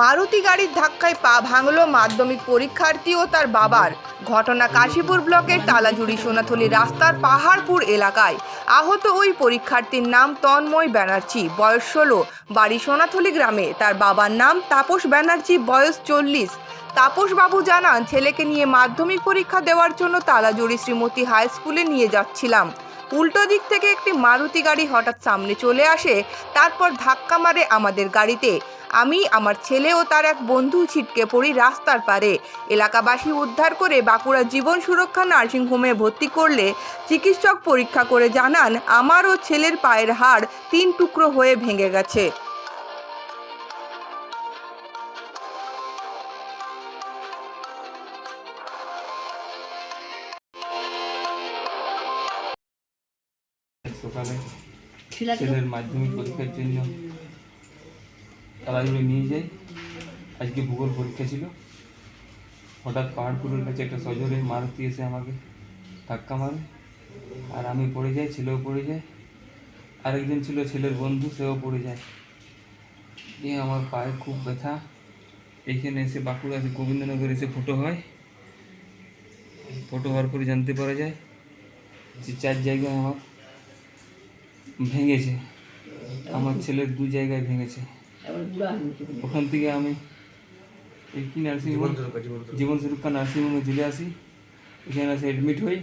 মারুতি গাড়ির ধাক্কায় পা ভাঙল মাধ্যমিক পরীক্ষার্থী ও তার বাবার। ঘটনা কাশীপুর ব্লকের তালাজুড়ি সোনাথলি রাস্তার পাহাড়পুর এলাকায়। আহত ওই পরীক্ষার্থীর নাম তন্ময় ব্যানার্জি, বয়স ষোলো, বাড়ি সোনাথলি গ্রামে। তার বাবার নাম তাপস ব্যানার্জি, বয়স চল্লিশ। তাপসবাবু জানান, ছেলেকে নিয়ে মাধ্যমিক পরীক্ষা দেওয়ার জন্য তালাজুড়ি শ্রীমতী হাই স্কুলে নিয়ে যাচ্ছিলাম। উল্টো দিক থেকে একটি মারুতি গাড়ি হঠাৎ সামনে চলে আসে, তারপর ধাক্কা মারে আমাদের গাড়িতে। আমি আমার ছেলে ও তার এক বন্ধু ছিটকে পড়ি রাস্তার পারে এলাকাবাসী উদ্ধার করে বাঁকুড়া জীবন সুরক্ষা নার্সিংহোমে ভর্তি করলে চিকিৎসক পরীক্ষা করে জানান, আমার ও ছেলের পায়ের হাড় তিন টুকরো হয়ে ভেঙে গেছে। ছেলের মাধ্যমিক পরীক্ষার জন্য তাড়াহুড়ো নিয়ে যাই। আজকে ভূগোল পরীক্ষা ছিল। হঠাৎ পাহাড়পুরের কাছে একটা সজোরে মারুতি এসে আমাকে, ধাক্কা মারে। আর আমি পড়ে যাই, ছেলেও পড়ে যায়। আরেকজন ছিল ছেলের বন্ধু, সেও পড়ে যায়। দিয়ে আমার পায়ে খুব ব্যথা। এইখানে এসে বাঁকুড়া এসে গোবিন্দনগর এসে ফটো হয়। ফটো হওয়ার পরে জানতে পারা যায় যে চার জায়গায় আমার ভেঙেছে। আমার ছেলের দু জায়গায় ভেঙেছে। ওখান থেকে আমি কি নার্সিং জীবন সুরক্ষা নার্সিংহোমে চলে আসি। এখানে এসে অ্যাডমিট হই।